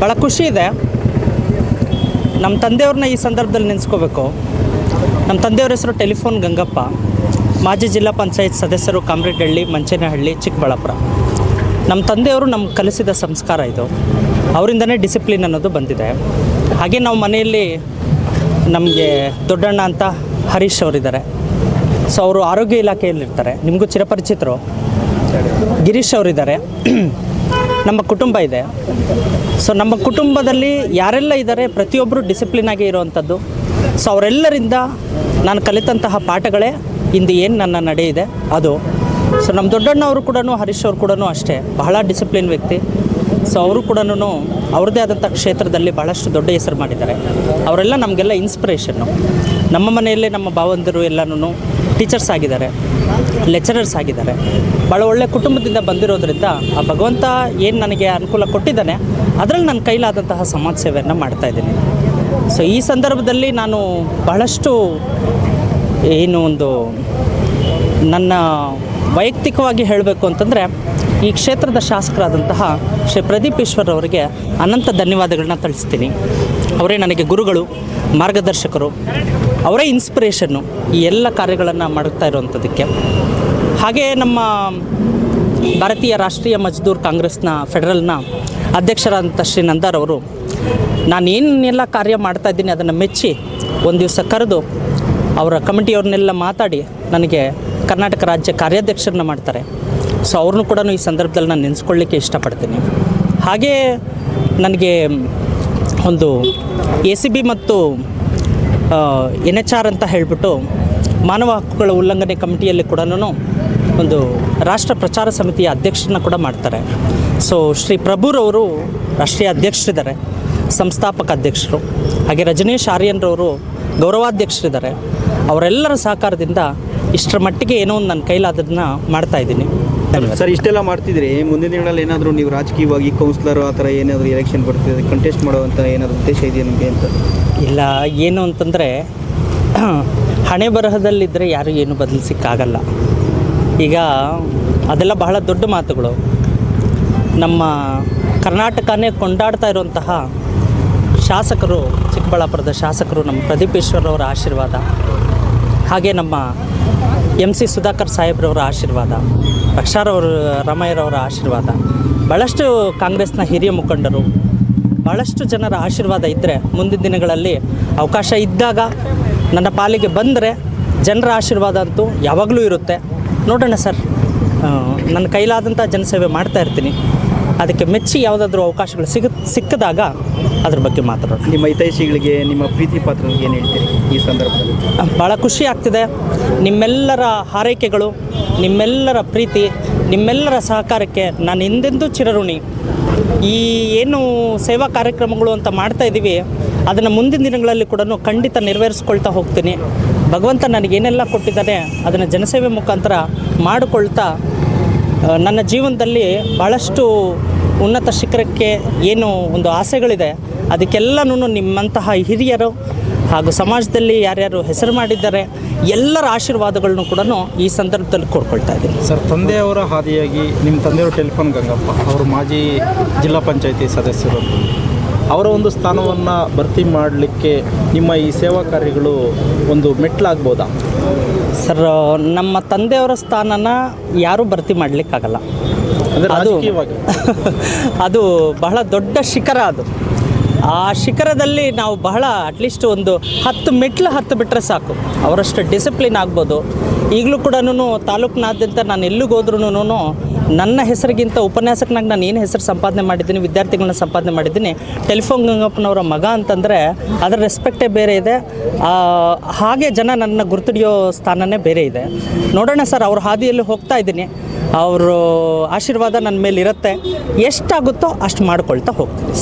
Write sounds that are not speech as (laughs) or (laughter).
ಭಾಳ ಖುಷಿ ಇದೆ. ನಮ್ಮ ತಂದೆಯವ್ರನ್ನ ಈ ಸಂದರ್ಭದಲ್ಲಿ ನೆನೆಸ್ಕೋಬೇಕು. ನಮ್ಮ ತಂದೆಯವ್ರ ಹೆಸರು ಟೆಲಿಫೋನ್ ಗಂಗಪ್ಪ. ಮಾಜಿ ಜಿಲ್ಲಾ ಪಂಚಾಯತ್ ಸದಸ್ಯರು ಕಾಮ್ರೇಡ್ಹಳ್ಳಿ, ಮಂಚೇನಹಳ್ಳಿ, ಚಿಕ್ಕಬಳ್ಳಾಪುರ. ನಮ್ಮ ತಂದೆಯವರು ನಮ್ಗೆ ಕಲಿಸಿದ ಸಂಸ್ಕಾರ ಇದು. ಅವರಿಂದನೇ ಡಿಸಿಪ್ಲಿನ್ ಅನ್ನೋದು ಬಂದಿದೆ. ಹಾಗೆ ನಾವು ಮನೆಯಲ್ಲಿ ನಮಗೆ ದೊಡ್ಡಣ್ಣ ಅಂತ ಹರೀಶ್ ಅವರಿದ್ದಾರೆ. ಸೊ, ಅವರು ಆರೋಗ್ಯ ಇಲಾಖೆಯಲ್ಲಿರ್ತಾರೆ. ನಿಮಗೂ ಚಿರಪರಿಚಿತರು. ಗಿರೀಶ್ ಅವರಿದ್ದಾರೆ. ನಮ್ಮ ಕುಟುಂಬ ಇದೆ. ಸೊ ನಮ್ಮ ಕುಟುಂಬದಲ್ಲಿ ಯಾರೆಲ್ಲ ಇದ್ದಾರೆ ಪ್ರತಿಯೊಬ್ಬರು ಡಿಸಿಪ್ಲಿನ್ ಆಗಿ ಇರುವಂಥದ್ದು. ಸೊ ಅವರೆಲ್ಲರಿಂದ ನಾನು ಕಲಿತಂತಹ ಪಾಠಗಳೇ ಇಂದು ಏನು ನನ್ನ ನಡೆ ಇದೆ ಅದು. ಸೊ ನಮ್ಮ ದೊಡ್ಡಣ್ಣವರು ಕೂಡ ಹರೀಶ್ ಅವರು ಕೂಡ ಅಷ್ಟೇ, ಬಹಳ ಡಿಸಿಪ್ಲಿನ್ ವ್ಯಕ್ತಿ. ಸೊ ಅವರು ಕೂಡ ಅವ್ರದ್ದೇ ಆದಂಥ ಕ್ಷೇತ್ರದಲ್ಲಿ ಬಹಳಷ್ಟು ದೊಡ್ಡ ಹೆಸರು ಮಾಡಿದ್ದಾರೆ. ಅವರೆಲ್ಲ ನಮಗೆಲ್ಲ ಇನ್ಸ್ಪಿರೇಷನ್ನು ನಮ್ಮ ಮನೆಯಲ್ಲೇ ನಮ್ಮ ಭಾವಂದಿರು ಎಲ್ಲನೂ ಟೀಚರ್ಸ್ ಆಗಿದ್ದಾರೆ, ಲೆಕ್ಚರರ್ಸ್ ಆಗಿದ್ದಾರೆ. ಭಾಳ ಒಳ್ಳೆಯ ಕುಟುಂಬದಿಂದ ಬಂದಿರೋದ್ರಿಂದ ಆ ಭಗವಂತ ಏನು ನನಗೆ ಅನುಕೂಲ ಕೊಟ್ಟಿದ್ದಾನೆ, ಅದರಲ್ಲಿ ನನ್ನ ಕೈಲಾದಂತಹ ಸಮಾಜ ಸೇವೆಯನ್ನು ಮಾಡ್ತಾ ಇದ್ದೀನಿ. ಸೊ ಈ ಸಂದರ್ಭದಲ್ಲಿ ನಾನು ಬಹಳಷ್ಟು ಏನು ಒಂದು ನನ್ನ ವೈಯಕ್ತಿಕವಾಗಿ ಹೇಳಬೇಕು ಅಂತಂದರೆ ಈ ಕ್ಷೇತ್ರದ ಶಾಸಕರಾದಂತಹ ಶ್ರೀ ಪ್ರದೀಪ್ ಈಶ್ವರ್ ಅವರಿಗೆ ಅನಂತ ಧನ್ಯವಾದಗಳನ್ನ ತಿಳಿಸ್ತೀನಿ. ಅವರೇ ನನಗೆ ಗುರುಗಳು, ಮಾರ್ಗದರ್ಶಕರು, ಅವರೇ ಇನ್ಸ್ಪಿರೇಷನ್ನು ಈ ಎಲ್ಲ ಕಾರ್ಯಗಳನ್ನು ಮಾಡುತ್ತಾ ಇರುವಂಥದ್ದಕ್ಕೆ ಹಾಗೇ ನಮ್ಮ ಭಾರತೀಯ ರಾಷ್ಟ್ರೀಯ ಮಜ್ದೂರ್ ಕಾಂಗ್ರೆಸ್ನ ಫೆಡರಲ್ನ ಅಧ್ಯಕ್ಷರಾದಂಥ ಶ್ರೀ ನಂದಾರ್ ಅವರು ನಾನು ಏನೆಲ್ಲ ಕಾರ್ಯ ಮಾಡ್ತಾ ಇದ್ದೀನಿ ಅದನ್ನು ಮೆಚ್ಚಿ ಒಂದು ದಿವಸ ಕರೆದು ಅವರ ಕಮಿಟಿಯವ್ರನ್ನೆಲ್ಲ ಮಾತಾಡಿ ನನಗೆ ಕರ್ನಾಟಕ ರಾಜ್ಯ ಕಾರ್ಯಾಧ್ಯಕ್ಷರನ್ನ ಮಾಡ್ತಾರೆ. ಸೊ ಅವ್ರನ್ನೂ ಕೂಡ ಈ ಸಂದರ್ಭದಲ್ಲಿ ನಾನು ನೆನೆಸ್ಕೊಳ್ಳಿಕ್ಕೆ ಇಷ್ಟಪಡ್ತೀನಿ. ಹಾಗೇ ನನಗೆ ಒಂದು ಎ ಸಿ ಬಿ ಮತ್ತು ಎನ್ ಎಚ್ ಆರ್ ಅಂತ ಹೇಳಿಬಿಟ್ಟು ಮಾನವ ಹಕ್ಕುಗಳ ಉಲ್ಲಂಘನೆ ಕಮಿಟಿಯಲ್ಲಿ ಕೂಡ ಒಂದು ರಾಷ್ಟ್ರ ಪ್ರಚಾರ ಸಮಿತಿಯ ಅಧ್ಯಕ್ಷರನ್ನ ಕೂಡ ಮಾಡ್ತಾರೆ. ಸೊ ಶ್ರೀ ಪ್ರಭುರವರು ರಾಷ್ಟ್ರೀಯ ಅಧ್ಯಕ್ಷರಿದ್ದಾರೆ, ಸಂಸ್ಥಾಪಕ ಅಧ್ಯಕ್ಷರು. ಹಾಗೆ ರಜನೀಶ್ ಆರ್ಯನ್ರವರು ಗೌರವಾಧ್ಯಕ್ಷರಿದ್ದಾರೆ. ಅವರೆಲ್ಲರ ಸಹಕಾರದಿಂದ ಇಷ್ಟರ ಮಟ್ಟಿಗೆ ಏನೋ ಒಂದು ನನ್ನ ಕೈಲಾದದನ್ನ ಮಾಡ್ತಾ ಇದ್ದೀನಿ. ಧನ್ಯವಾದ ಸರ್ ಇಷ್ಟೆಲ್ಲ ಮಾಡ್ತಿದ್ರಿ ಮುಂದಿನ ದಿನಗಳಲ್ಲಿ ಏನಾದರೂ ನೀವು ರಾಜಕೀಯವಾಗಿ ಕೌನ್ಸಿಲರ್ ಆ ಥರ ಏನಾದರೂ ಎಲೆಕ್ಷನ್ ಬರ್ತಿದೆ ಕಂಟೆಸ್ಟ್ ಮಾಡುವಂಥ ಏನಾದರೂ ಉದ್ದೇಶ ಇದೆಯಾ ನಿಮಗೆ ಅಂತ? ಇಲ್ಲ ಏನು ಅಂತಂದರೆ (clears throat) ಹಣೆ ಬರಹದಲ್ಲಿದ್ದರೆ ಯಾರು ಏನು ಬದಲಿಸಿಕ್ಕಾಗಲ್ಲ ಈಗ ಅದೆಲ್ಲ ಬಹಳ ದೊಡ್ಡ ಮಾತುಗಳು. ನಮ್ಮ ಕರ್ನಾಟಕನೇ ಕೊಂಡಾಡ್ತಾ ಇರುವಂತಹ ಶಾಸಕರು ಚಿಕ್ಕಬಳ್ಳಾಪುರದ ಶಾಸಕರು ನಮ್ಮ ಪ್ರದೀಪೇಶ್ವರ್ ಅವರ ಆಶೀರ್ವಾದ ಹಾಗೆ ನಮ್ಮ ಎಂ ಸಿ ಸುಧಾಕರ್ ಸಾಹೇಬ್ರವರ ಆಶೀರ್ವಾದ ರಕ್ಷಾರವರು ರಾಮಯ್ಯರವರ ಆಶೀರ್ವಾದ. ಭಾಳಷ್ಟು ಕಾಂಗ್ರೆಸ್ನ ಹಿರಿಯ ಮುಖಂಡರು ಭಾಳಷ್ಟು ಜನರ ಆಶೀರ್ವಾದ ಇದ್ದರೆ ಮುಂದಿನ ದಿನಗಳಲ್ಲಿ ಅವಕಾಶ ಇದ್ದಾಗ ನನ್ನ ಪಾಲಿಗೆ ಬಂದರೆ ಜನರ ಆಶೀರ್ವಾದ ಅಂತೂ ಯಾವಾಗಲೂ ಇರುತ್ತೆ. ನೋಡೋಣ ಸರ್. ನನ್ನ ಕೈಲಾದಂಥ ಜನಸೇವೆ ಮಾಡ್ತಾ ಇರ್ತೀನಿ. ಅದಕ್ಕೆ ಮೆಚ್ಚಿ ಯಾವುದಾದ್ರೂ ಅವಕಾಶಗಳು ಸಿಗ ಸಿಕ್ಕಿದಾಗ ಅದ್ರ ಬಗ್ಗೆ ಮಾತಾಡೋಣ. ನಿಮ್ಮ ಹಿತೈಷಿಗಳಿಗೆ ನಿಮ್ಮ ಪ್ರೀತಿ ಪಾತ್ರರಿಗೆ ಏನು ಹೇಳ್ತೀರಿ ಈ ಸಂದರ್ಭದಲ್ಲಿ? ಭಾಳ ಖುಷಿ ಆಗ್ತಿದೆ. ನಿಮ್ಮೆಲ್ಲರ ಹಾರೈಕೆಗಳು ನಿಮ್ಮೆಲ್ಲರ ಪ್ರೀತಿ ನಿಮ್ಮೆಲ್ಲರ ಸಹಕಾರಕ್ಕೆ ನಾನು ಹಿಂದೆಂದೂ ಚಿರಋಣಿ. ಈ ಏನು ಸೇವಾ ಕಾರ್ಯಕ್ರಮಗಳು ಅಂತ ಮಾಡ್ತಾ ಇದ್ದೀವಿ ಅದನ್ನು ಮುಂದಿನ ದಿನಗಳಲ್ಲಿ ಕೂಡ ಖಂಡಿತ ನೆರವೇರಿಸ್ಕೊಳ್ತಾ ಹೋಗ್ತೀನಿ. ಭಗವಂತ ನನಗೇನೆಲ್ಲ ಕೊಟ್ಟಿದ್ದಾನೆ ಅದನ್ನು ಜನಸೇವೆ ಮುಖಾಂತರ ಮಾಡಿಕೊಳ್ತಾ ನನ್ನ ಜೀವನದಲ್ಲಿ ಭಾಳಷ್ಟು ಉನ್ನತ ಶಿಖರಕ್ಕೆ ಏನು ಒಂದು ಆಸೆಗಳಿದೆ, ಅದಕ್ಕೆಲ್ಲನೂ ನಿಮ್ಮಂತಹ ಹಿರಿಯರು ಹಾಗೂ ಸಮಾಜದಲ್ಲಿ ಯಾರ್ಯಾರು ಹೆಸರು ಮಾಡಿದ್ದಾರೆ, ಎಲ್ಲರ ಆಶೀರ್ವಾದಗಳನ್ನು ಕೂಡ ಈ ಸಂದರ್ಭದಲ್ಲಿ ಕೋರ್ಕೊಳ್ತಾ ಇದ್ದೀನಿ. ಸರ್, ತಂದೆಯವರ ಹಾದಿಯಾಗಿ ನಿಮ್ಮ ತಂದೆಯವರು ಟೆಲಿಫೋನ್ ಗಂಗಪ್ಪ, ಅವರು ಮಾಜಿ ಜಿಲ್ಲಾ ಪಂಚಾಯಿತಿ ಸದಸ್ಯರು ಅವರ ಒಂದು ಸ್ಥಾನವನ್ನು ಭರ್ತಿ ಮಾಡಲಿಕ್ಕೆ ನಿಮ್ಮ ಈ ಸೇವಾ ಕಾರ್ಯಗಳು ಒಂದು ಮೆಟ್ಲಾಗ್ಬೋದಾ? ಸರ್ ನಮ್ಮ ತಂದೆಯವರ ಸ್ಥಾನನ ಯಾರೂ ಭರ್ತಿ ಮಾಡಲಿಕ್ಕಾಗಲ್ಲ. ಅದು (laughs) ಅದು ಬಹಳ ದೊಡ್ಡ ಶಿಖರ ಅದು. ಆ ಶಿಖರದಲ್ಲಿ ನಾವು ಬಹಳ ಅಟ್ಲೀಸ್ಟ್ ಒಂದು ಹತ್ತು ಮೆಟ್ಲು ಹತ್ತು ಬಿಟ್ಟರೆ ಸಾಕು. ಅವರಷ್ಟು ಡಿಸಿಪ್ಲಿನ್ ಆಗ್ಬೋದು. ಈಗಲೂ ಕೂಡ ತಾಲೂಕಿನಾದ್ಯಂತ ನಾನು ಎಲ್ಲಿಗೆ ಹೋದ್ರೂ ನನ್ನ ಹೆಸರಿಗಿಂತ ಉಪನ್ಯಾಸಕನಾಗಿ ನಾನು ಏನು ಹೆಸರು ಸಂಪಾದನೆ ಮಾಡಿದ್ದೀನಿ ವಿದ್ಯಾರ್ಥಿಗಳನ್ನ ಸಂಪಾದನೆ ಮಾಡಿದ್ದೀನಿ. ಟೆಲಿಫೋನ್ ಗಂಗಪ್ಪನವರ ಮಗ ಅಂತಂದರೆ ಅದರ ರೆಸ್ಪೆಕ್ಟೇ ಬೇರೆ ಇದೆ. ಹಾಗೆ ಜನ ನನ್ನ ಗುರುತಿಡಿಯೋ ಸ್ಥಾನನೇ ಬೇರೆ ಇದೆ. ನೋಡೋಣ ಸರ್, ಅವ್ರ ಹಾದಿಯಲ್ಲಿ ಹೋಗ್ತಾ ಇದ್ದೀನಿ. ಅವರು ಆಶೀರ್ವಾದ ನನ್ನ ಮೇಲೆ ಇರುತ್ತೆ. ಎಷ್ಟಾಗುತ್ತೋ ಅಷ್ಟು ಮಾಡ್ಕೊಳ್ತಾ ಹೋಗ್ತೀನಿ.